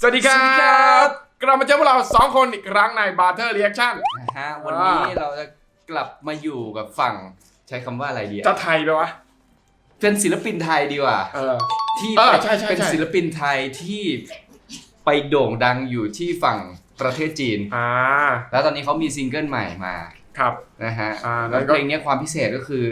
สวัสดีคสวัสดีครัรับ บกลับมาเจอพวกเราสองคนอีกครั้งใน Barter Reaction นะฮะวันนี้เราจะกลับมาอยู่กับฝั่งใช้คำว่าอะไรดีจะอะไทยไปวะ เป็นศิลปินไทยดีกว่าเออ ที่เออเป็นใช่ใช่ เป็นใช่ศิลปินไทยที่ไปโด่งดังอยู่ที่ฝั่งประเทศจีน อ่า แล้วตอนนี้เขามีซิงเกิลใหม่มา ครับนะฮะอ่าแล้แล้ววก็เพลงเนี้ยความพิเศษก็คือ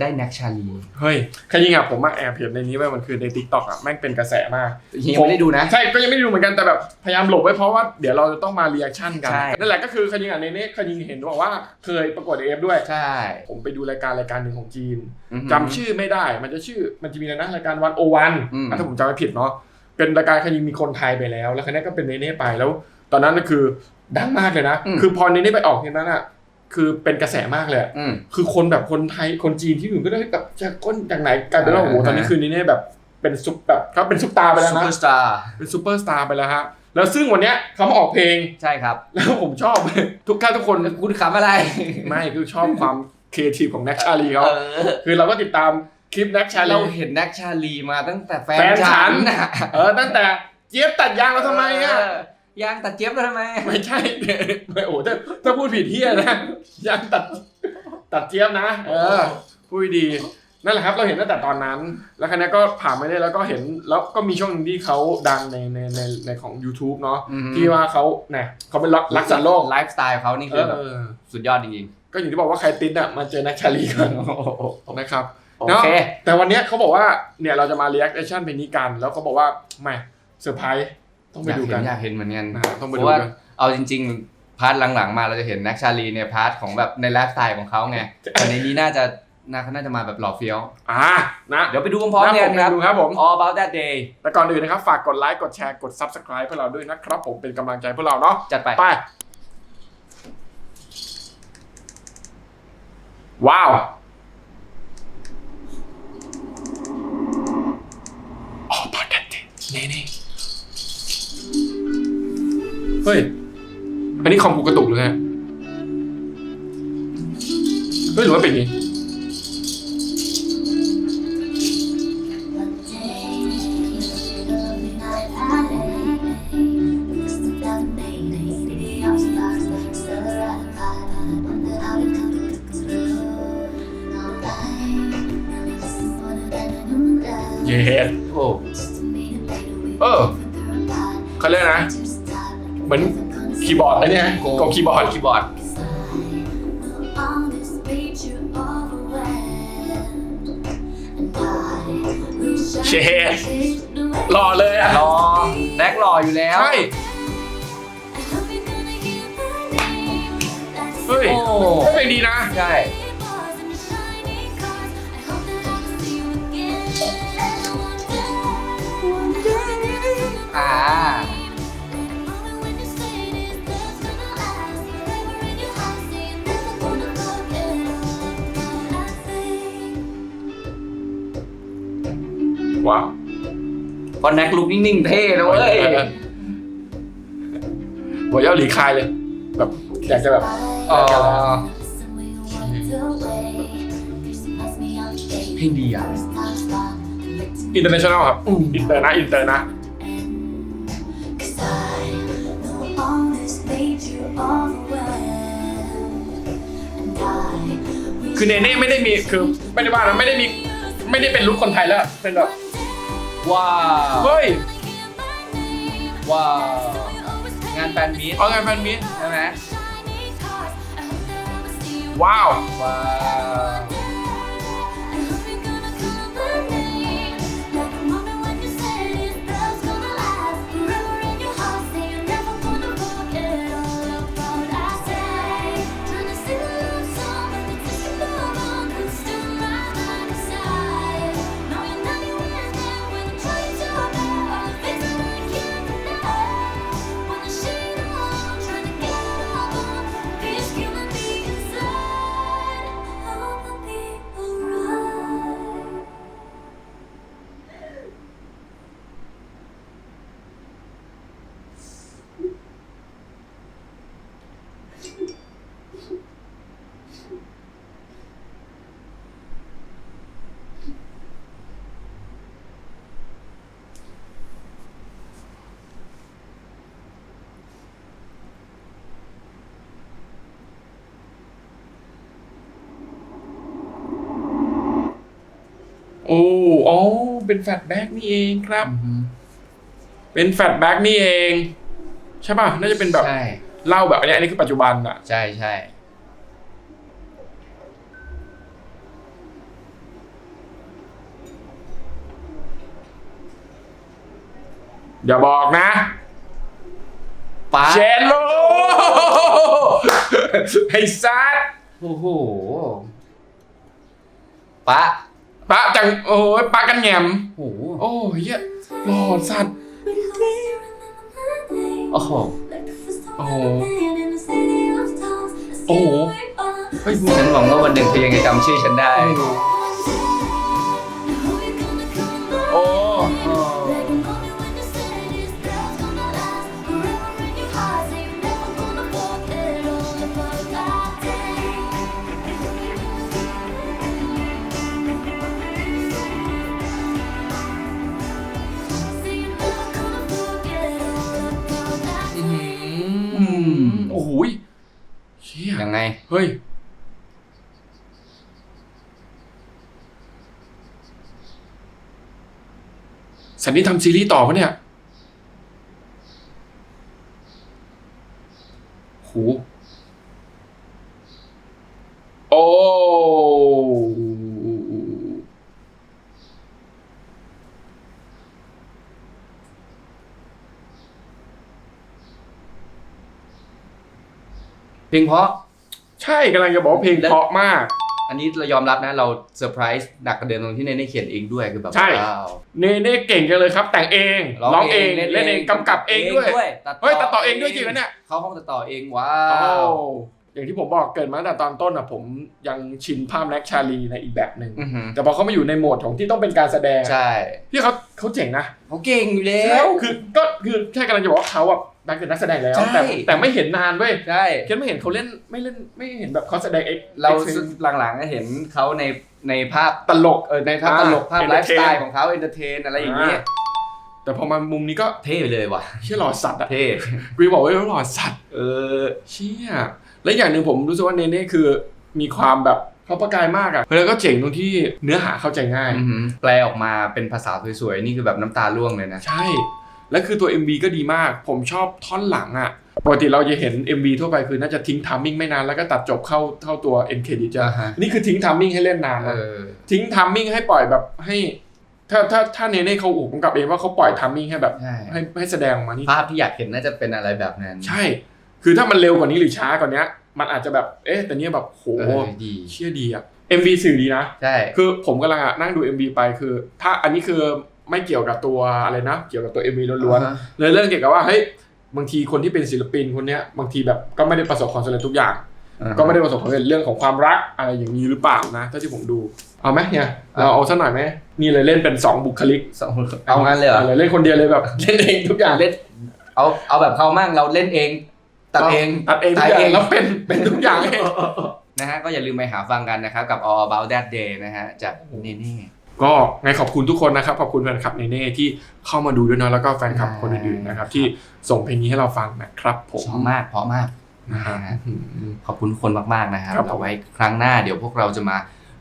ได้แน็กชาลีเฮ้ยแค่ยิงอะผมมาแอบเห็นในนี้ไว้มันคือใน t ิ k t o k อะแม่งเป็นกระแสมากยังไม่ได้ดูนะใช่ก็ยังไม่ได้ดูเหมือนกันแต่แบบพยายามหลบไว้เพราะว่าเดี๋ยวเราจะต้องมา reaction กันใช่นั่นแหละก็คือคยิงอะในนี้คยิงเห็นบอกว่าเคยประกวดเอฟด้วยใช่ผมไปดูรายการรายการหนึ่งของจีนอือหือจำชื่อไม่ได้มันจะชื่อมันจะมีอะไรนะรายการวันโอวันอืมถ้าผมจำไม่ผิดเนาะเป็นรายการคดีมีคนไทยไปแล้ว แล้วคันนี้ก็เป็นเนเน่ไปแล้ว ตอนนั้นก็คือดังมากเลยนะอืมคือพอเนเน่ไปออกทีนั้นอะ คือเป็นกระแสมากเลยอะอืม คือคนแบบคนไทยคนจีนที่อยู่ก็ได้แบบจะก้นจากไหนกลายเป็นว่าโอ้โหอ่าตอนนี้คือเนเน่แบบเป็นซุปแบบเขาเป็นซุปตาร์ไปแล้วซูนะเปอร์สตาร์เป็นซูเปอร์สตาร์ไปแล้วฮะแล้วซึ่งวันเนี้ยเขามาออกเพลงใช่ครับ แล้วผมชอบ ทุกท่านทุกคนคุณขำอะไรไม่คือชอบความครีเอทีฟของแน็กชาลีเขาเออคือเราก็ติดตามคลิปแน็กชาลีเราเห็นแน็กชาลีมาตั้งแต่แฟแฟนนฉัฉัน นน่ะ เออตั้งแต่เจี๊ยบตัดยางเราทำไมอะเยางตัดเจี๊ยบแล้วทำไม ไม่ใช่ไม่โอ้ถ้าถ้าพูดผิดเที่ยนะยางตัดตัดเจี๊ยบนะ เออพูดดี นั่นแหละครับ เราเห็นตั้งแต่ตอนนั้น แล้วคันนี้ก็ผ่านไปได้แล้วก็เห็นแล้วก็มีช่วงหนึงที่เขาดังในในในในของ YouTube เนาะอือฮึ ที่ว่าเขาเนี่ยเขาเป็นรักรักษาโลกไลฟ์สไตล์เขานี่เอคืออแบบเออ สุดยอดจริงก็อย่างที่บอกว่าใครติดอะมาเจอนักชาลีกันนะครับ ๆ โอเค แต่วันเนี้ยเขาบอกว่าเนี่ยเราจะมา reaction เพลงนี้กัน แล้วเขาบอกว่าไม่เซอร์ไพรส์ ต้องไปอยากดูเห็กันนอยากเห็นเหมือนกันนะฮะต้องไปเพดูราะว่ากันเอาจริง ๆ พาร์ทหลังๆ มาเราจะเห็นแน็กชาลีเนี่ยพาร์ทของแบบในไลฟ์สไตล์ของเขาไงแต่ในนี้น่าจะน่าน่าจะมาแบบหล่อเฟี้ยว อ่า นะ เดี๋ยวไปดูพร้อมๆกันครับดูครับผม All About That Day แต่ก่อนอื่นนะครับ ฝากกดไลค์ กดแชร์ กด subscribe พวกเราด้วยนะครับ ผม เป็นกำลังใจพวกเราเนาะ จัดไป ไป ว้าว เฮ้ย อันนี้คอมกูกระตุกเลยฮะเฮ้ยหรือว่าเป็นอย่างนี้เย็ดโอ้เออเขาเรียกนะ เหมือนคีย์บอร์ดไอ้เนี่ยโกคีย์บอร์ดคีย์บอร์ดเชดหล่อเลยอะรอแน็กรออยู่แล้ว ใช่เฮ้ยโอ้ก็เพลงดีนะ ใช่ อ่า ว้าวพอแน็กลุกนิ่งๆเท่นะเว้ยหัวเย้าหลีคายเลย แบบอยากจะแบบเออเพลงดีอะอินเตอร์เนชั่นแนลครับอินเตอร์นะอินเตอร์นะคือเนเน่ไม่ได้มีคือไม่ได้ว่านะไม่ได้มีไม่ได้เป็นลูกคนไทยแล้วเป็นแบบ ว้าว เฮ้ยว้าว งานแฟนมีตเอาไงแฟนมิตรใช่ไหมว้าว ว้าว โอ้อ๋อเป็นแฟลชแบ็กนี่เองครับ เป็นแฟลชแบ็กนี่เอง ใช่ป่ะ น่าจะเป็นแบบใช่เล่าแบบอันนี้อันนี้คือปัจจุบันอะใช่ใช่อย่าบอกนะป้าเชนโลให้ซัดโอ้โหป้า ปะจังโอ้ยปะกันแหงมโอ้โหโอ้ยเหี้ยหล่อสัตว์ โอ้โห โอ้โห โอ้โหเฮ้ยฉันหวังว่าวันหนึ่งเธอยังจะจำชื่อฉันได้ โอ้อื เฮ้ย สันนี่ทำซีรีส์ต่อปะเนี่ยโหโอ้เพลงเพราะ ใช่กำลังจะบอกว่าเพลงเพราะมาก อันนี้เรายอมรับนะเราเซอร์ไพรส์หนักกระเด็นตรงที่เนเน่เขียนเองด้วยคือแบบใช่ ว้าว เนเน่เก่งจังเลยครับ แต่งเองร้องเองเล่นเองกำกับเองด้วย เฮ้ยตัดต่อเองด้วยจริงนะเนี่ยเขาห้องตัดต่อเองว้าโอ้วอย่างที่ผมบอกเกิดมาตั้งแต่ตอนต้นอะผมยังชินภาพแน็กชาลีในอีกแบบหนึ่งอื้อหือแต่พอเขามาอยู่ในโหมดของที่ต้องเป็นการแสดงอะใช่พี่เขาเขาเจ๋งนะ เขาเก่งอยู่แล้แล้ววคือก็คือแค่กำลังจะบอกว่าเขาอะ นักเป็นนักแสดงแล้ว ใช่ แต่แต่ไม่เห็นนานเว้ยใช่ เคนไม่เห็นเขาเล่นไม่เล่นไม่เห็นแบบเขาแสดงเอ็กเราอ็กซ์หลังๆก็เห็นเขาในในภาพตลกเออในภาพอ่าตลกภาพไลฟ์สไต entertain ล์ของเขาเอนเตอร์เทนอะไรอย่างเงี้ยแต่พอมามุมนี้ก็เท่ไปเลยว่ะเชี่ยหล่อสัตว์อะเท่กูบอกว่าหล่อสัตว์เออเชี่ยและอย่างหนึ่งผมรู้สึกว่าเนเน่คือมีความแบบเขาประกายมากอะแล้วก็เจ๋งตรงที่เนื้อหาเข้าใจง่าย อื้อหือแปลออกมาเป็นภาษาสวยๆ นี่คือแบบน้ำตาร่วงเลยนะ ใช่ และคือตัว MV ก็ดีมาก ผมชอบท่อนหลังอะปกติเราจะเห็น MV ทั่วไปคือน่าจะทิ้งทามมิ่งไม่นานแล้วก็ตัดจบเข้าเข้าตัว end credit จะอ่าฮะนี่คือทิ้งทามมิ่งให้เล่นนานเอนะอทิ้งทามมิ่งให้ปล่อยแบบให้ถ้าถ้าถ้าเนเน่เขาอูกำกับเองว่าเขาปล่อยทามมิ่งให้แบบใช่ให้ให้แสดงออกมานี่ภาพที่อยากเห็นน่าจะเป็นอะไรแบบนั้น ใช่ คือถ้ามันเร็วกว่านี้หรือช้ากว่านี้มันอาจจะแบบเอ๊ะแต่เนี้ยแบบโหเออดีเชี่ยดีอะ MV สื่อดีนะใช่คือผมกำลังอะนั่งดู MV ไปคือ ถ้าอันนี้คือ ไม่เกี่ยวกับตัวอะไรนะ เกี่ยวกับตัว MV ล้วนอ่าฮะๆเลยเรื่องเกี่ยวกับว่าเฮ้ยบางทีคนที่เป็นศิลปินคนเนี้ยบางทีแบบก็ไม่ได้ประสบความสำเร็จทุกอย่าง ก็ไม่ได้ประสบความสำเร็จเรื่องของความรักอะไรอย่างนี้หรือเปล่านะถ้าที่ผมดูเอาไหมเนี่ยเราเอาสักหน่อยไหมนี่เลยเล่นเป็นสองบุคลิกสองคนเอางั้นเลยเหรอเลยเล่นคนเดียวเลยแบบเล่นเองทุกอย่างเล่นเอาเอาแบบเขามั่งเราเล่นเองตัดเองตัดเองทุกอย่างแล้วเป็นเป็นทุกอย่างเองนะฮะก็อย่าลืมไปหาฟังกันนะครับกับ All About That Day นะฮะจากเนเน่ ก็ไงขอบคุณทุกคนนะครับขอบคุณแฟนคลับเนเน่ที่เข้ามาดูด้วยเนาะแล้วก็แฟนคลับคนอื่นๆนะครับที่ส่งเพลงนี้ให้เราฟังนะครับผมเพราะมากเพราะมากนะฮะอืมขอบคุณทุกคนมากๆนะครับครับผมเอาไว้ครั้งหน้าเดี๋ยวพวกเราจะมา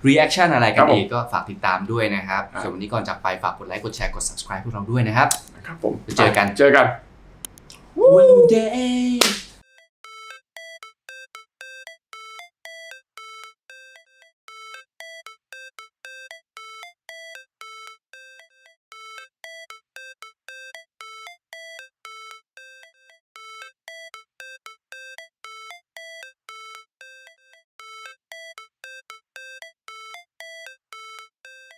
reaction อะไรคกัรันบผมอีกก็ฝากติดตามด้วยนะครับครับส่วนวันนี้ก่อนจากไปฝากกดไลค์กดแชร์กด subscribe พวกเราด้วยนะครับนะครับผมเจอกันเจอกัน One day